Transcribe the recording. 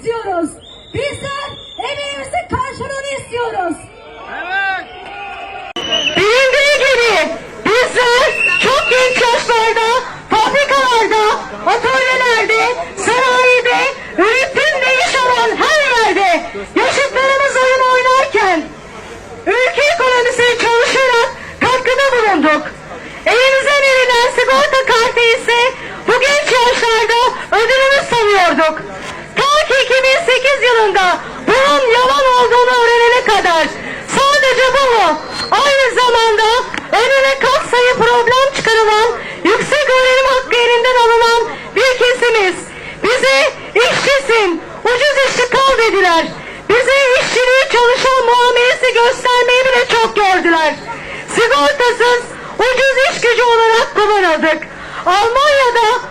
istiyoruz. Bizler emeğimizin karşılığını istiyoruz. Evet. Bilindiği gibi bizler çok genç yaşlarda fabrikalarda, atölyelerde, sanayide, üretim ve iş alan her yerde yaşıtlarımız oyun oynarken ülke ekonomisine çalışarak katkıda bulunduk. Elimize verilen sigorta kartı ise bu genç yaşlarda ödülümüz sanıyorduk. Ta ki 2008 yılında bunun yalan olduğunu öğrenene kadar sadece bu mu? Aynı zamanda önüne kat sayı problem çıkarılan, yüksek öğrenim hakkı elinden alınan bir kesimiz. Bize işçisin, ucuz işçi kal dediler. Bize işçiliği çalışan muamelesi göstermeyi bile çok gördüler. Sigortasız, ucuz iş gücü olarak kullanıldık. Almanya'da